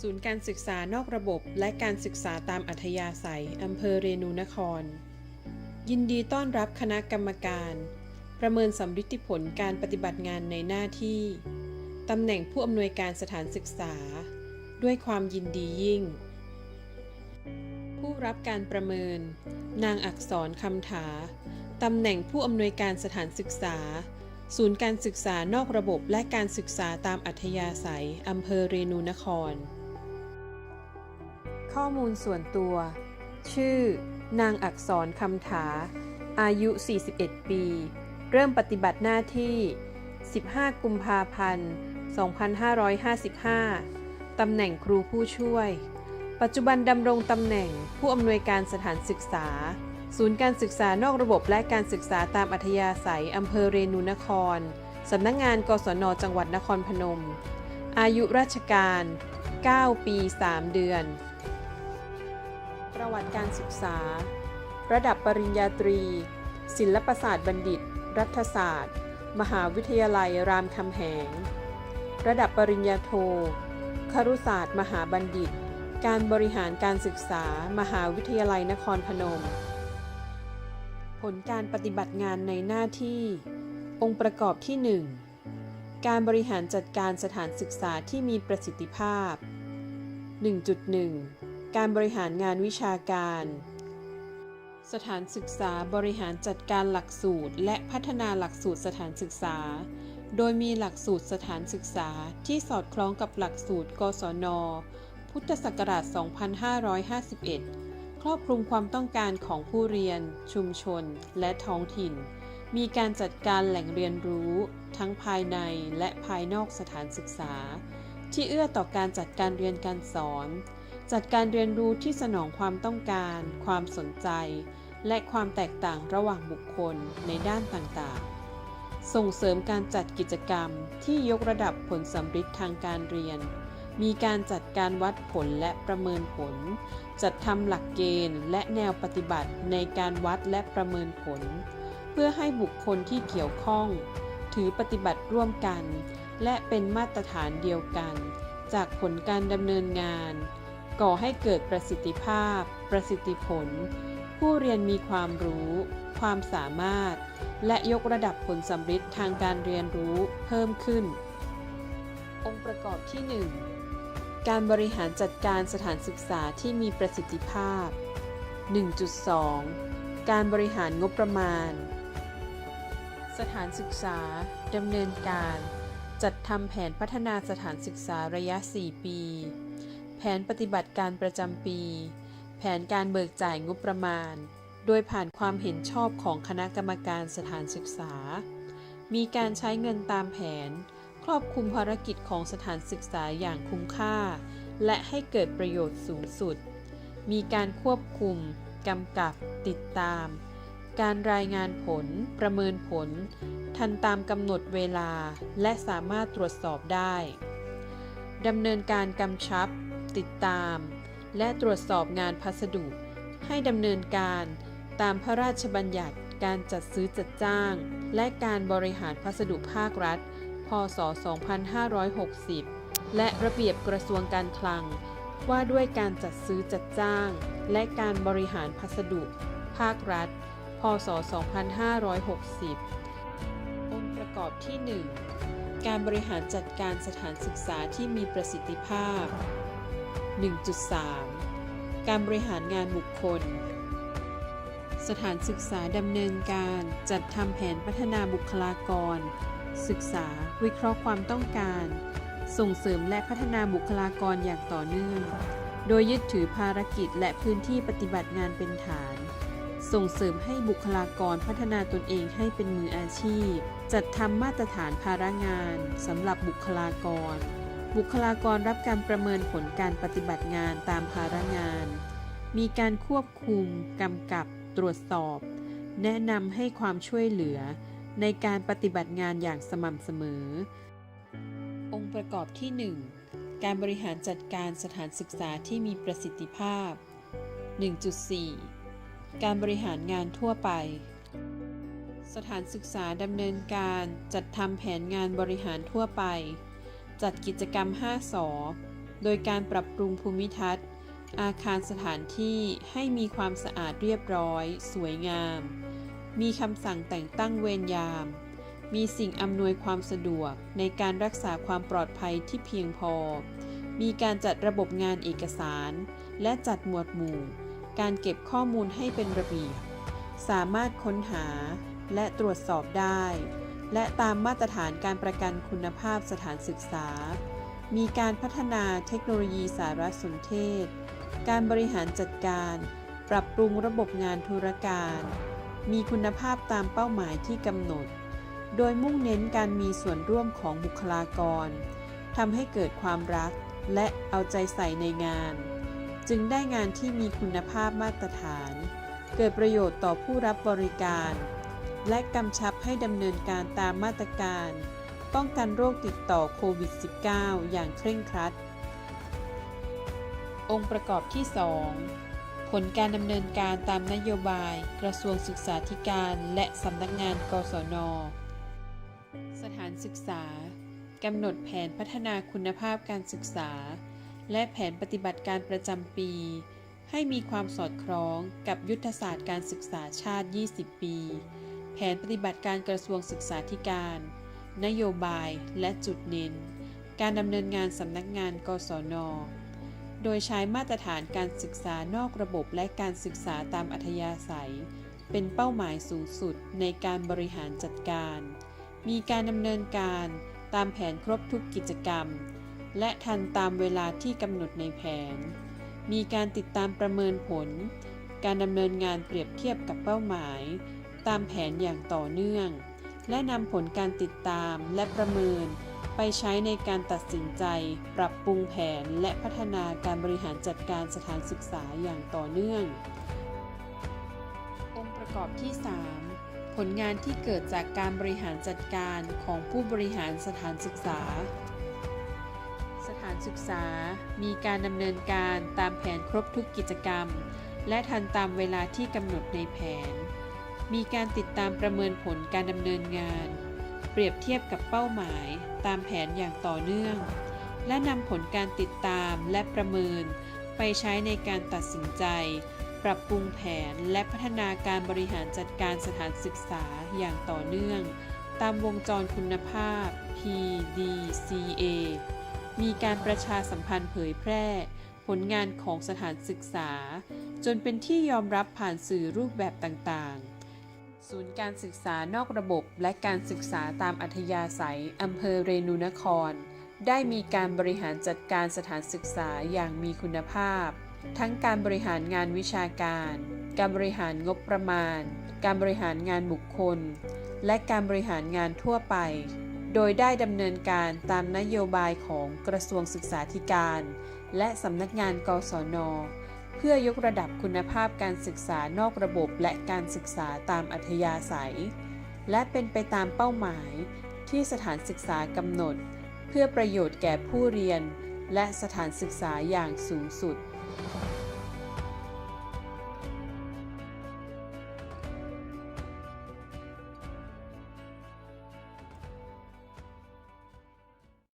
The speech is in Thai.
ศูนย์การศึกษานอกระบบ และการศึกษาตามอัธยาศัย อำเภอเรนูนคร ยินดีต้อนรับคณะกรรมการ ประเมินสำฤทธิผลการปฏิบัติงานในหน้าที่ตำแหน่งผู้อำนวยการสถานศึกษา ด้วยความยินดียิ่ง ผู้รับการประเมิน นางอักษรคำถาตำแหน่งผู้อำนวยการสถานศึกษา ศูนย์การศึกษานอกระบบและการศึกษาตามอัธยาศัย อำเภอเรนูนคร ข้อมูลส่วนตัว ชื่อ นางอักษรคำถา อายุ 41 ปี เริ่มปฏิบัติหน้าที่ 15 กุมภาพันธ์ 2555 ตำแหน่งครูผู้ช่วย ปัจจุบันดำรงตำแหน่งผู้อำนวยการสถานศึกษา ศูนย์การศึกษานอกระบบและการศึกษาตามอัธยาศัยอำเภอเรนูนคร สำนักงงานกศนจังหวัดนครพนม อายุราชการ 9 ปี 3 เดือน ประวัติการศึกษา ระดับปริญญาตรี ศิลปศาสตร์บัณฑิต รัฐศาสตร์ มหาวิทยาลัยรามคำแหง ระดับปริญญาโทครุศาสตร์ มหาบัณฑิต การบริหารการศึกษา มหาวิทยาลัยนครพนม ผลการปฏิบัติงานในหน้าที่ องค์ประกอบที่ 1 การบริหารจัดการสถานศึกษาที่มีประสิทธิภาพ 1.1 การบริหารงานวิชาการ สถานศึกษาบริหารจัดการหลักสูตร และพัฒนาหลักสูตรสถานศึกษา โดยมีหลักสูตรสถานศึกษาที่สอดคล้องกับหลักสูตร กศน พุทธศักราช 2551 ครอบคลุมความต้องการของผู้เรียน ชุมชน และท้องถิ่น มีการจัดการแหล่งเรียนรู้ ทั้งภายในและภายนอกสถานศึกษา ที่เอื้อต่อการจัดการเรียนการสอน จัดการเรียนรู้ที่สนองความต้องการ ความสนใจ และความแตกต่างระหว่างบุคคลในด้านต่างๆ ส่งเสริมการจัดกิจกรรมที่ยกระดับผลสำฤทธิ์ทางการเรียน มีการจัดการวัดผลและประเมินผล จัดทำหลักเกณฑ์และแนวปฏิบัติในการวัดและประเมินผล เพื่อให้บุคคลที่เกี่ยวข้อง ถือปฏิบัติร่วมกัน และเป็นมาตรฐานเดียวกัน จากผลการดำเนินงาน ก่อให้เกิดประสิทธิภาพ ประสิทธิผล ผู้เรียนมีความรู้ ความสามารถ และยกระดับผลสำฤทธิ์ทางการเรียนรู้เพิ่มขึ้น องค์ประกอบที่ 1 การบริหารจัดการสถานศึกษาที่มีประสิทธิภาพ 1.2 การบริหารงบประมาณ สถานศึกษาดำเนินการ จัดทำแผนพัฒนาสถานศึกษาระยะ 4 ปี แผนปฏิบัติการประจำปี แผนการเบิกจ่ายงบประมาณ โดยผ่านความเห็นชอบของคณะกรรมการสถานศึกษา มีการใช้เงินตามแผน ครอบคลุมภารกิจของสถานศึกษาอย่างคุ้มค่า และให้เกิดประโยชน์สูงสุด มีการควบคุมกำกับ ติดตาม การรายงานผล ประเมินผล ทันตามกำหนดเวลา และสามารถตรวจสอบได้ดำเนินการกำชับ ติดตาม และตรวจสอบงานพัสดุ ให้ดำเนินการตามพระราชบัญญัติการจัดซื้อจัดจ้าง และการบริหารพัสดุภาครัฐ พศ 2560 และระเบียบกระทรวงการคลัง ว่าด้วยการจัดซื้อจัดจ้าง และการบริหารพัสดุ ภาครัฐ พศ 2560 องค์ประกอบที่ 1 การบริหารจัดการสถานศึกษาที่มีประสิทธิภาพ 1.3 การบริหารงานบุคคล สถานศึกษาดำเนินการจัดทำแผนพัฒนาบุคลากร ศึกษา วิเคราะห์ความต้องการ ส่งเสริมและพัฒนาบุคลากรอย่างต่อเนื่อง โดยยึดถือภารกิจและพื้นที่ปฏิบัติงานเป็นฐาน ส่งเสริมให้บุคลากรพัฒนาตนเองให้เป็นมืออาชีพ จัดทำมาตรฐานภาระงานสำหรับบุคลากร บุคลากรรับการประเมินผลการปฏิบัติงานตามภาระงาน มีการควบคุม กำกับ ตรวจสอบ แนะนำให้ความช่วยเหลือ ในการปฏิบัติงานอย่างสม่ำเสมอ องค์ประกอบที่ 1 การบริหารจัดการสถานศึกษาที่มีประสิทธิภาพ 1.4 การบริหารงานทั่วไป สถานศึกษาดำเนินการจัดทำแผนงานบริหารทั่วไป จัดกิจกรรม 5สอโดยการปรับปรุงภูมิทัศน์ อาคารสถานที่ให้มีความสะอาดเรียบร้อย สวยงาม มีคำสั่งแต่งตั้งเวรยาม มีสิ่งอำนวยความสะดวกในการรักษาความปลอดภัยที่เพียงพอ มีการจัดระบบงานเอกสาร และจัดหมวดหมู่ การเก็บข้อมูลให้เป็นระเบียบ สามารถค้นหาและตรวจสอบได้ และตามมาตรฐานการประกันคุณภาพสถานศึกษา มีการพัฒนาเทคโนโลยีสารสนเทศ การบริหารจัดการ ปรับปรุงระบบงานธุรการ มีคุณภาพตามเป้าหมายที่กำหนด โดยมุ่งเน้นการมีส่วนร่วมของบุคลากรทำให้เกิดความรักและเอาใจใส่ในงาน จึงได้งานที่มีคุณภาพมาตรฐาน เกิดประโยชน์ต่อผู้รับบริการ และกำชับให้ดำเนินการตามมาตรการ ป้องกันโรคติดต่อโควิด -19 อย่างเคร่งครัด องค์ประกอบที่ 2 ผลการดำเนินการตามนโยบาย กระทรวงศึกษาธิการและสำนักงาน กศน สถานศึกษากำหนดแผนพัฒนาคุณภาพการศึกษา และแผนปฏิบัติการประจำปี ให้มีความสอดคล้องกับยุทธศาสตร์การศึกษาชาติ 20 ปี แผนปฏิบัติการกระทรวงศึกษาธิการ นโยบายและจุดเน้น การดำเนินงานสำนักงาน กศน โดยใช้มาตรฐานการศึกษานอกระบบและการศึกษาตามอัธยาศัย เป็นเป้าหมายสูงสุดในการบริหารจัดการ มีการดำเนินการตามแผนครบทุกกิจกรรม และทันตามเวลาที่กำหนดในแผน มีการติดตามประเมินผล การดำเนินงานเปรียบเทียบกับเป้าหมาย ตามแผนอย่างต่อเนื่อง และนำผลการติดตามและประเมิน ไปใช้ในการตัดสินใจ ปรับปรุงแผนและพัฒนาการบริหารจัดการสถานศึกษาอย่างต่อเนื่อง องค์ประกอบที่ 3 ผลงานที่เกิดจากการบริหารจัดการของผู้บริหารสถานศึกษาสถานศึกษา มีการดำเนินการตามแผนครบทุกกิจกรรม และทันตามเวลาที่กำหนดในแผน มีการติดตามประเมินผลการดำเนินงาน เปรียบเทียบกับเป้าหมายตามแผนอย่างต่อเนื่อง และนำผลการติดตามและประเมิน ไปใช้ในการตัดสินใจ ปรับปรุงแผนและพัฒนาการบริหารจัดการสถานศึกษาอย่างต่อเนื่อง ตามวงจรคุณภาพ PDCA มีการประชาสัมพันธ์เผยแพร่ ผลงานของสถานศึกษา จนเป็นที่ยอมรับผ่านสื่อรูปแบบต่างๆ ศูนย์การศึกษานอกระบบและการศึกษาตามอัธยาศัย อำเภอเรนูนคร ได้มีการบริหารจัดการสถานศึกษาอย่างมีคุณภาพ ทั้งการบริหารงานวิชาการ การบริหารงบประมาณ การบริหารงานบุคคล และการบริหารงานทั่วไป โดยได้ดำเนินการตามนโยบายของกระทรวงศึกษาธิการ และสำนักงานกศน เพื่อยกระดับคุณภาพการศึกษานอกระบบและการศึกษาตามอัธยาศัย และเป็นไปตามเป้าหมายที่สถานศึกษากำหนด เพื่อประโยชน์แก่ผู้เรียน และสถานศึกษาอย่างสูงสุด